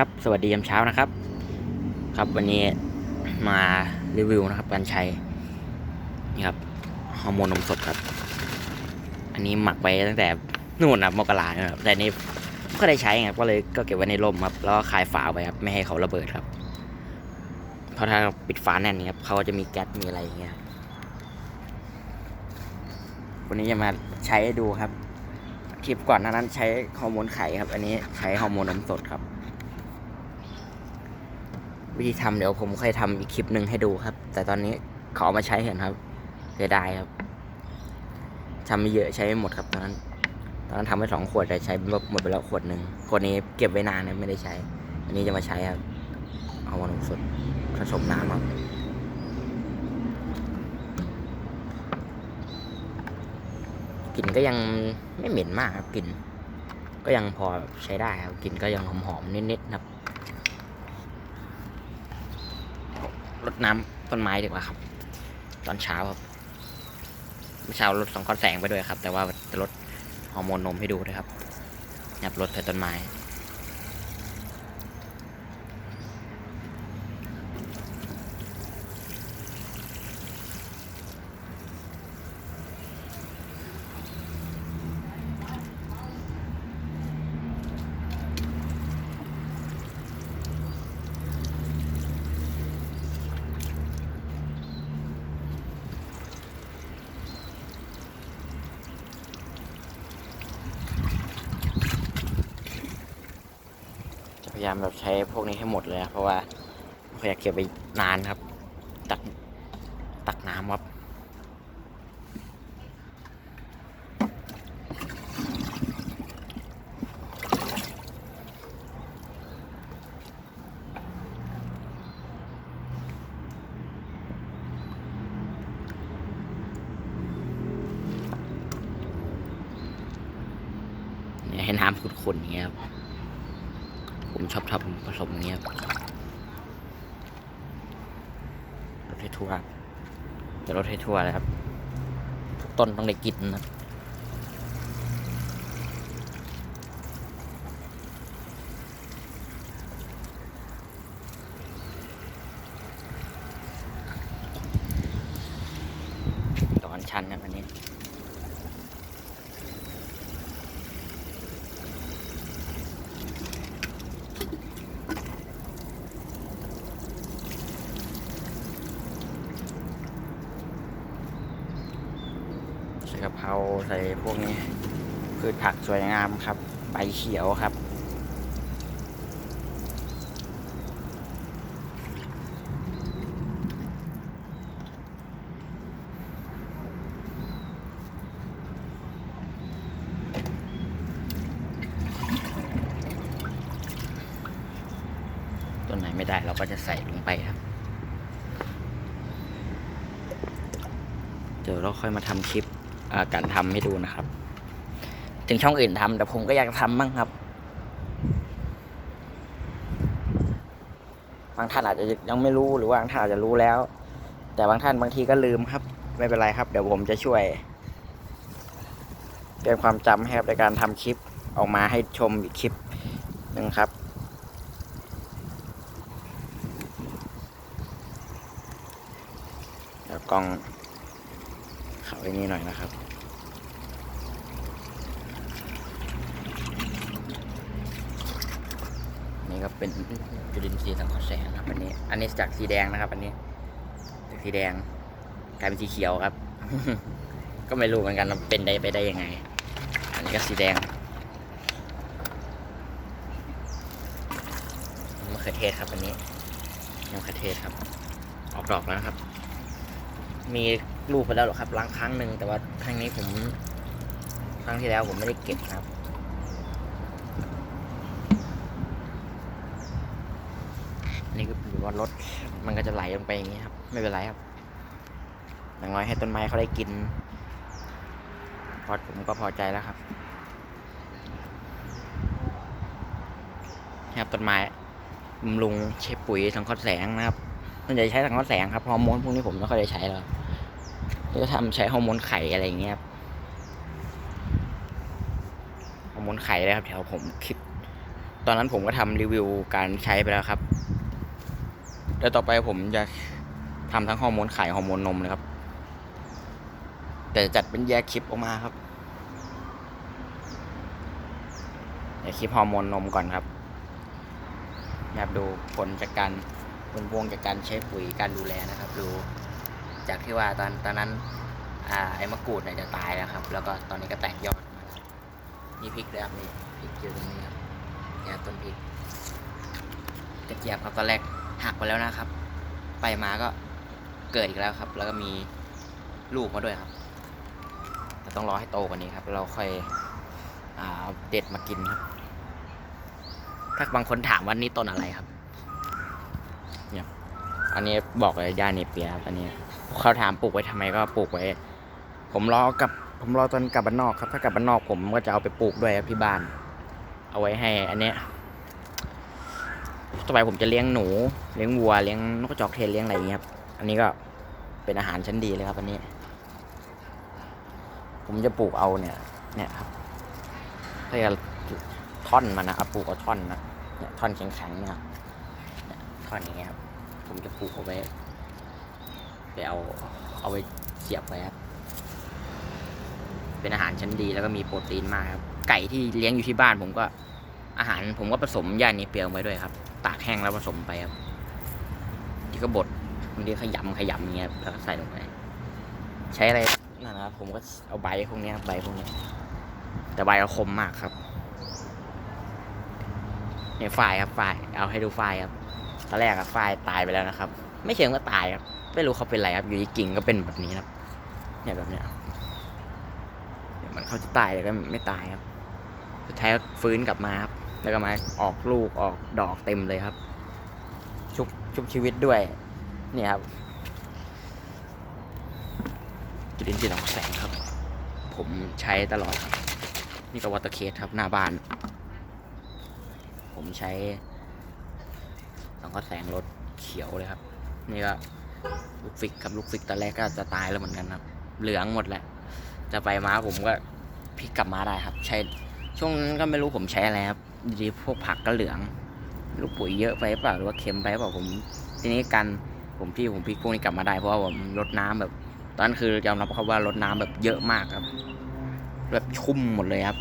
ครับสวัสดียามเช้านะครับ ครับวันนี้มารีวิวนะครับการใช้นี่ครับฮอร์โมนนมสดครับ อันนี้หมักไปตั้งแต่นู่นนะมกราเนี่ยครับแต่นี่ก็ได้ใช้ไงก็เลยก็เก็บไว้ในร่มครับแล้วก็คลายฝาไว้ครับไม่ให้เขาระเบิดครับเพราะถ้าปิดฝาแน่นนี่ครับเขาจะมีแก๊สมีอะไรอย่างเงี้ยวันนี้จะมาใช้ดูครับคลิปก่อนนั้นใช้ฮอร์โมนไข่ครับ อันนี้ใช้ฮอร์โมนนมสดครับ วิธีทำเดี๋ยวผมค่อยทำอีกคลิปหนึ่งให้ดูครับ แต่ตอนนี้ขอมาใช้เห็นครับเสียดายครับทำไม่เยอะใช้ไม่หมดครับตอนนั้น ตอนนั้นทำไปสองขวดแต่ใช้หมดไปแล้วขวดหนึ่งขวดนี้เก็บไว้นานนะไม่ได้ใช้ อันนี้จะมาใช้ครับ เอามานมสดผสมน้ำครับกลิ่นก็ยังไม่เหม็นมากครับกลิ่นก็ยังพอใช้ได้ครับกลิ่นก็ยังหอมๆนิดๆครับ รดน้ำต้นไม้ดีกว่าครับ ตอนเช้าครับเมื่อเช้ารดสองก้อนแสงไปด้วยครับ แต่ว่าจะลดฮอร์โมนนมให้ดูด้วยครับนับลดแต่ต้นไม้ามแบบใช้พวกนี้ให้หมดเลยนะเพราะว่าไม่อยากเก็บไปนานครับ ตักตักน้ำครับเนี่ยให้น้ำขุ่นๆอย่างเงี้ยครับ ชอบทำผสมอย่างเงี้ยครัวร์เดี๋ยวจะรถเททัวร์เลยครับทุกต้นต้องได้กินนะตอนชันครับอันนี้ ใส่กะเพราใส่พวกนี้พืชผักสวยงามครับ ใบเขียวครับ ต้นไหนไม่ได้เราก็จะใส่ลงไปครับเดี๋ยวเราค่อยมาทำคลิป การทำให้ดูนะครับ ถึงช่องอื่นทำแต่ผมก็อยากทำบ้างครับบางท่านอาจจะยังไม่รู้หรือว่าบางท่านอาจจะรู้แล้ว แต่บางท่านบางทีก็ลืมครับ ไม่เป็นไรครับ เดี๋ยวผมจะช่วยเตือนความจำให้ครับในการทำคลิปออกมาให้ชมอีกคลิปหนึ่งครับเดี๋ยวกล้อง เขาไอ้นี่หน่อยนะครับ นี่ก็เป็นจุลินทรีย์สังเคราะห์แสงนะครับอันนี้ อันนี้จากสีแดงนะครับ อันนี้ จากสีแดงกลายเป็นสีเขียวครับ ก็ไม่รู้เหมือนกันว่าเป็นได้ไปได้ยังไง อันนี้ก็สีแดงมะเขือเทศครับอันนี้มะเขือเทศครับ ออกดอกแล้วนะครับ มีลูกไปแล้วหรอครับล้างครั้งหนึ่งแต่ว่าครั้งนี้ผมครั้งที่แล้วผมไม่ได้เก็บครับ นี่ก็ถือว่ารถมันก็จะไหลลงไปอย่างนี้ครับ ไม่เป็นไรครับอย่างน้อยให้ต้นไม้เขาได้กิน พอผมก็พอใจแล้วครับนะครับต้นไม้บำรุงใช้ปุ๋ยสังเคราะห์แสงนะครับ มันจะใช้สังเคราะห์แสงครับฮอร์โมนพวกนี้ผมไม่ค่อยได้ใช้แล้วจะทำใช้ฮอร์โมนไข่อะไรอย่างเงี้ยครับฮอร์โมนไข่เลยครับแถวผมคลิป ตอนนั้นผมก็ทำรีวิวการใช้ไปแล้วครับเดี๋ยวต่อไปผมจะทำทั้งฮอร์โมนไข่ฮอร์โมนนมเลยครับ แต่จะจัดเป็นแยกคลิปออกมาครับเดี๋ยวคลิปฮอร์โมนนมก่อนครับแบบดูผลจากการ ผลพวงจากการใช้ปุ๋ยการดูแลนะครับ ดูจากที่ว่าตอนตอนนั้นอ่าไอ้มะกรูดเนี่ยจะตายแล้วครับ แล้วก็ตอนนี้ก็แตกยอดนี่พริกเลยครับนี่พริกอยู่ตรงนี้ครับเนี่ยต้นพริกกระเจี๊ยบครับตอนแรกหักไปแล้วนะครับ ไปมาก็เกิดอีกแล้วครับ แล้วก็มีลูกมาด้วยครับแต่ต้องรอให้โตกว่านี้ครับ เราค่อยอเด็ดมากินครับ ถ้าบางคนถามว่านี่ต้นอะไรครับ อันนี้บอกเลยย่าเนเปียครับอันนี้เขาถามปลูกไว้ทำไมก็ปลูกไว้ ผมรอกับ ผมรอตอนกลับบ้านนอกครับ ถ้ากลับบ้านนอกผมก็จะเอาไปปลูกด้วยครับที่บ้าน เอาไว้ให้ อันเนี้ยต่อไปผมจะเลี้ยงหนู เลี้ยงวัว เลี้ยงนกกระจอกเทศเลี้ยงอะไรอย่างเงี้ยครับ อันนี้ก็เป็นอาหารชั้นดีเลยครับ อันนี้ ผมจะปลูกเอาเนี่ย เนี่ยครับถ้าจะท่อนมันนะครับปลูกเอาท่อนนะเนี่ยท่อนแข็งๆเนี่ยครับเนี่ยท่อนอย่างเงี้ยครับ ผมจะปลูกเอาไว้ไปเอาเอาไปเสียบไว้ครับเป็นอาหารชั้นดีแล้วก็มีโปรตีนมากครับ ไก่ที่เลี้ยงอยู่ที่บ้านผมก็ อาหารผมก็ผสมหญ้าเนเปียไว้ด้วยครับ ตากแห้งแล้วผสมไปครับที่ก็บดบางทีขยำขยำอย่างเงี้ยแล้วก็ใส่ลงไป ใช้อะไรนั่นนะครับผมก็เอาใบพวกนี้ครับใบพวกนี้ แต่ใบเขาคมมากครับเนี่ยฝ้ายครับฝ้ายเอาให้ดูฝ้ายครับ อนแรกอะฝ้ายตายไปแล้วนะครับ ไม่เชิงว่าตายครับ ไม่รู้เขาเป็นไรครับอยู่ดีกิ่งก็เป็นแบบนี้ครับ เนี่ยแบบเนี้ยเดี๋ยวมันเขาจะตายแต่ก็ไม่ตายครับ สุดท้ายก็ฟื้นกลับมาครับ แล้วก็มาออกลูกออกดอกเต็มเลยครับ ชุบชุบชีวิตด้วย เนี่ยครับจุลินทรีย์ของแสงครับ ผมใช้ตลอดครับ นี่ก็วอเตอร์เคสครับหน้าบ้าน ผมใช้ สังเคราะห์แสงรถเขียวเลยครับ นี่ก็ลูกฟิกครับลูกฟิกตอนแรกก็จะตายแล้วเหมือนกันครับ เหลืองหมดแหละ จะไปมาผมก็พลิกกลับมาได้ครับ ใช้ช่วงนั้นก็ไม่รู้ผมใช้อะไรครับดีพวกผักก็เหลือง ลูกปุ๋ยเยอะไปเปล่าหรือว่าเค็มไปเปล่าผม ทีนี้กันผมที่ผมพลิกพวกนี้กลับมาได้เพราะว่าผมลดน้ำแบบ ตอนนั้นคือยอมรับครับว่าลดน้ำแบบเยอะมากครับ แบบชุ่มหมดเลยครับ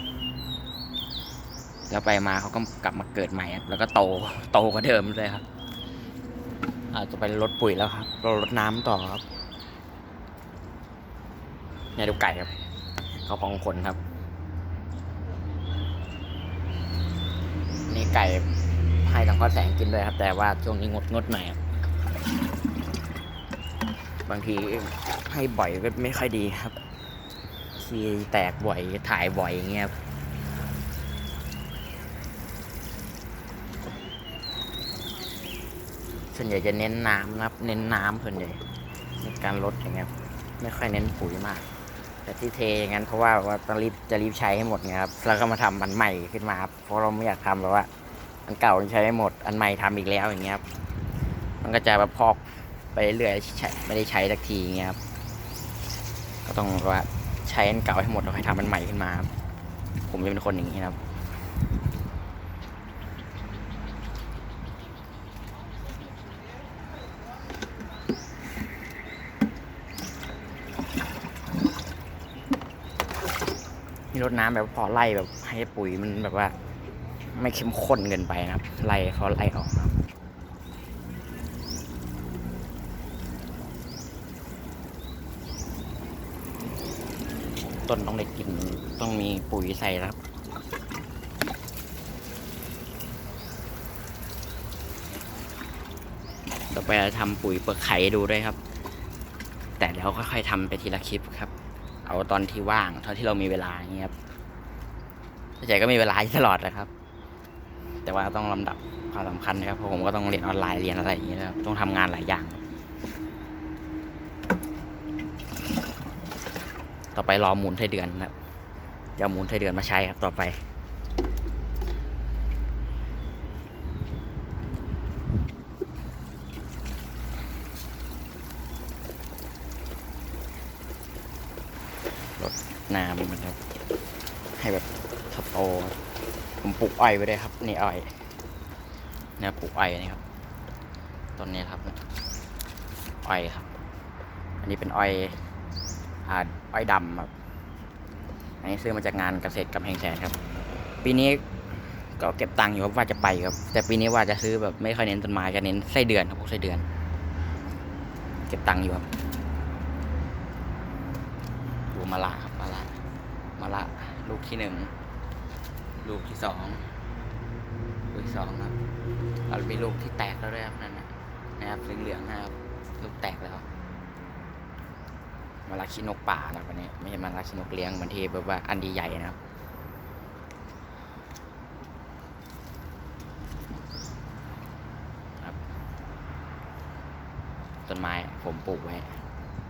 แล้วไปมาเขาก็กลับมาเกิดใหม่ครับแล้วก็โตโตกว่าเดิมเลยครับ อาจจะไปลดปุ๋ยแล้วครับเราลดน้ำต่อครับเนี่ยดูไก่ครับ เขาพองขนครับ นี่ไก่ให้ทางข้อแสงกินด้วยครับ แต่ว่าช่วงนี้งดงดหน่อยครับบางทีให้บ่อยก็ไม่ค่อยดีครับทีแตกบ่อยถ่ายบ่อยอย่างเงี้ยครับ ส่วนใหญ่จะเน้นน้ำนะครับ เน้นน้ำส่วนใหญ่ในการลดอย่างเงี้ยไม่ค่อยเน้นปุ๋ยมาก แต่ที่เทอย่างนั้นเพราะว่าว่าต้องรีบจะรีบใช้ให้หมดไงครับแล้วก็มาทำอันใหม่ขึ้นมาครับเพราะเราไม่อยากทำแบบว่า อันเก่าใช้ให้หมดอันใหม่ทำอีกแล้วอย่างเงี้ยครับมันก็จะแบบพอกไปเรื่อยๆไม่ได้ใช้สักทีอย่างเงี้ยครับก็ต้องว่าใช้อันเก่าให้หมดแล้วค่อยทำอันใหม่ขึ้นมาครับผมจะเป็นคนอย่างนี้ครับ รดน้ำแบบพอไล่แบบให้ปุ๋ยมันแบบว่า ไม่เข้มข้นเกินไปนะครับไล่เขาไล่ออกครับต้นต้องได้กินต้องมีปุ๋ยใส่ครับต่อไปเราทำปุ๋ยเปลือกไข่ดูด้วยครับ แต่เดี๋ยวค่อยๆทำไปทีละคลิปครับาตอนที่ว่างตอนที่เรามีเวลาอย่างเงี้ยครับส่วนใหญ่ก็มีเวลาตลอดนะครับ แต่ว่าต้องลำดับความสำคัญนะครับเพราะผมก็ต้องเรียนออนไลน์เรียนอะไรอย่างเงี้ยนะครับต้องทำงานหลายอย่าง ต่อไปรอหมุนไส้เดือนนะครับจะหมุนไส้เดือนมาใช้ครับต่อไป รด น้ำนะครับ ให้แบบโตผมปลูกอ้อยไว้ด้วยครับนี่อ้อยเนี่ยปลูกอ้อยนี่ครับต้นนี้ครับอ้อยครับ อันนี้เป็นอ้อยอาอ้อยดำครับอันนี้ซื้อมาจากงานเกษตรกำแพงแสนครับ ปีนี้ก็เก็บตังค์อยู่ครับว่าจะไปครับ แต่ปีนี้ว่าจะซื้อแบบไม่ค่อยเน้นต้นไม้จะเน้นไส้เดือนครับพวกไส้เดือน เก็บตังค์อยู่ครับดูมะละครับ มะละมะละ ลูกที่หนึ่งลูกที่สองลูกที่สองครับเรามีลูกที่แตกแล้วด้วยครับนั่นนะนะครับเหลืองๆนะครับลูกแตกแล้วมะละขี้นกป่านะครับอันนี้ไม่ใช่มะละขี้นกเลี้ยงเหมือนที่แบบว่าอันดีใหญ่นะครับครับ ต้นไม้ผมปลูกไว้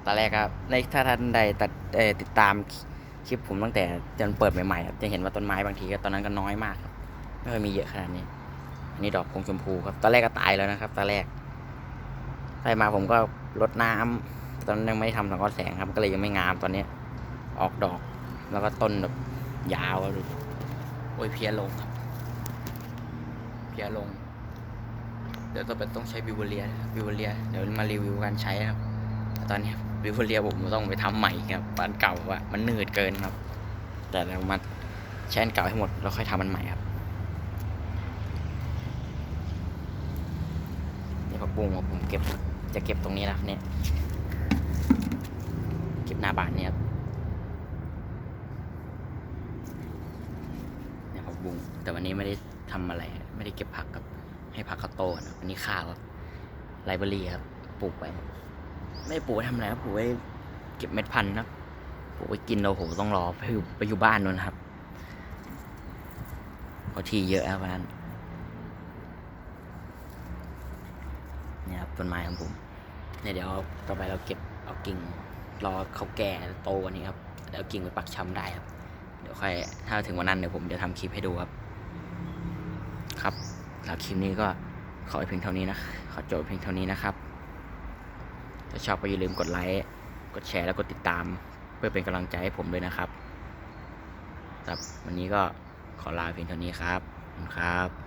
ตอนแรกครับในถ้าท่านใดตัดติดตาม คลิปผมตั้งแต่จนเปิดใหม่ๆครับจะเห็นว่าต้นไม้บางทีก็ตอนนั้นก็น้อยมากครับไม่เคยมีเยอะขนาดนี้ อันนี้ดอกพวงชมพูครับตอนแรกก็ตายแล้วนะครับตอนแรกไปมาผมก็รดน้ำตอนนั้นยังไม่ทำสังเคราะห์แสงครับ ก็เลยยังไม่งามตอนนี้ ออกดอก แล้วก็ต้นแบบยาวอะดูโอ้ยเพลียลงครับ เพลียลง เดี๋ยวต่อไปต้องใช้บิวเลียบิวเลีย เดี๋ยวมารีวิวการใช้ครับ ตอนนี้บิวเลียผมต้องไปทำใหม่ครับอันเก่าอะมันหนืดเกินครับ แต่เรามาใช้อันเก่าให้หมดแล้วค่อยทำมันใหม่ครับนี่ผักบุ้งของผมเก็บจะเก็บตรงนี้นะครับเนี่ยเก็บหน้าบ้านเนี่ยครับเนี่ยผักบุ้งแต่วันนี้ไม่ได้ทำอะไร ไม่ได้เก็บผักครับ ให้ผักเขาโตนะครันนี้ข้าวครับไลบรารีครับปลูกไป ไม่ปลูกไว้ทำอะไรครับปลูกไว้เก็บเม็ดพันธุ์ครับปลูกไว้กินเราโหต้องรอไปอยู่ไปอยู่บ้านนู่นครับเพราะที่เยอะครับวันนั้นเนี่ยครับต้นไม้ของผมเนี่ยเดี๋ยวต่อไปเราเก็บเอากิ่งรอเขาแก่โตกวันนี้ครับแล้วกิ่งไปปักชำได้ครับ เดี๋ยวค่อยถ้าถึงวันนั้นเดี๋ยวผมจะทำคลิปให้ดูครับ ครับแล้วคลิปนี้ก็ขอเพียงเท่านี้นะขอจบเพียงเท่านี้นะครับ ถ้าชอบก็อย่าลืมกดไลค์กดแชร์แล้วกดติดตาม เพื่อเป็นกำลังใจให้ผมด้วยนะครับครับวันนี้ก็ขอลาเพียงเท่านี้ครับขอบคุณครับ